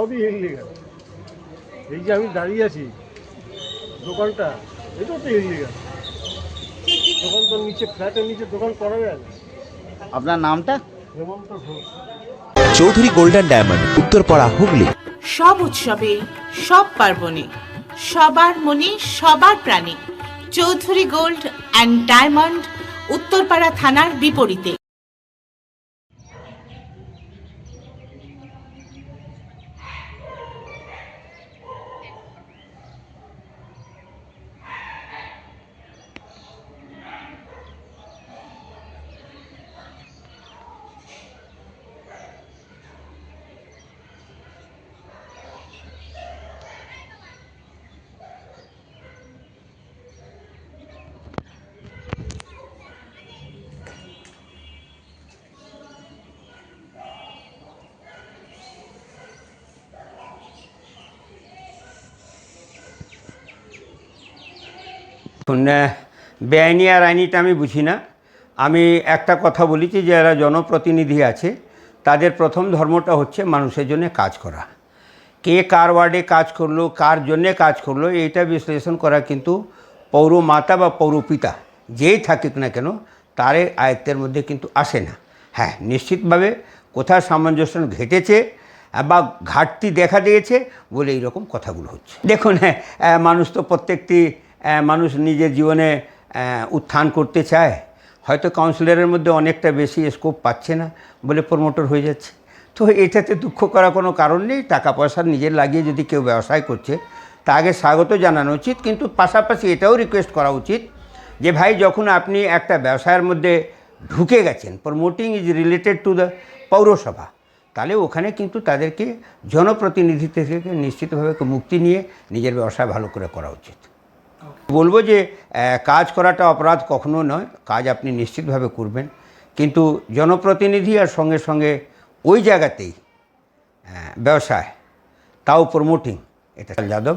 সবই ইলিগাল এই যে আমি দাঁড়িয়ে আছি দোকানটা এটাও তো ইলিগাল দোকান তো নিচে ফ্ল্যাটের নিচে দোকান করা যায় না। আপনার নামটা? Hemanta Ghosh. Chowdhury golden diamond Uttarpara Hooghly. সব উৎসবে সব পার্বণে সবার মনে সবার প্রাণে। Chowdhury gold and diamond Uttarpara থানার বিপরীতে। আহ, বেআইনি আর আইনিটা আমি বুঝি না। আমি একটা কথা বলেছি যে যারা জনপ্রতিনিধি আছে তাদের প্রথম ধর্মটা হচ্ছে মানুষের জন্য কাজ করা। কে কার ওয়ার্ডে কাজ করল কার জন্যে কাজ করল এইটা বিশ্লেষণ করা কিন্তু পৌর মাতা বা পৌর পিতা যেই থাকুক না কেন তার আয়ত্তের মধ্যে কিন্তু আসে না। হ্যাঁ নিশ্চিতভাবে কোথাও সামঞ্জস্য ঘেটেছে বা ঘাটতি দেখা দিয়েছে বলে এইরকম কথাগুলো হচ্ছে। দেখুন হ্যাঁ মানুষ তো প্রত্যেকটি মানুষ নিজের জীবনে উত্থান করতে চায়। হয়তো কাউন্সিলরের মধ্যে অনেকটা বেশি স্কোপ পাচ্ছে না বলে প্রমোটর হয়ে যাচ্ছে। তো এটাতে দুঃখ করার কোনো কারণ নেই। টাকা পয়সা নিজের লাগিয়ে যদি কেউ ব্যবসায় করছে, তা আগে স্বাগত জানানো উচিত। কিন্তু পাশাপাশি এটাও রিকোয়েস্ট করা উচিত যে, ভাই, যখন আপনি একটা ব্যবসায়ের মধ্যে ঢুকে গেছেন promoting is related to the পৌরসভা, তাহলে ওখানে কিন্তু তাদেরকে জনপ্রতিনিধি থেকে নিশ্চিতভাবে মুক্তি নিয়ে নিজের ব্যবসা ভালো করে করা উচিত। বলব যে কাজ করাটা অপরাধ কখনো নয়, কাজ আপনি নিশ্চিতভাবে করবেন। কিন্তু জনপ্রতিনিধি আর সঙ্গে সঙ্গে ওই জায়গাতেই ব্যবসায়, তাও প্রমোটিং এটা যাদব।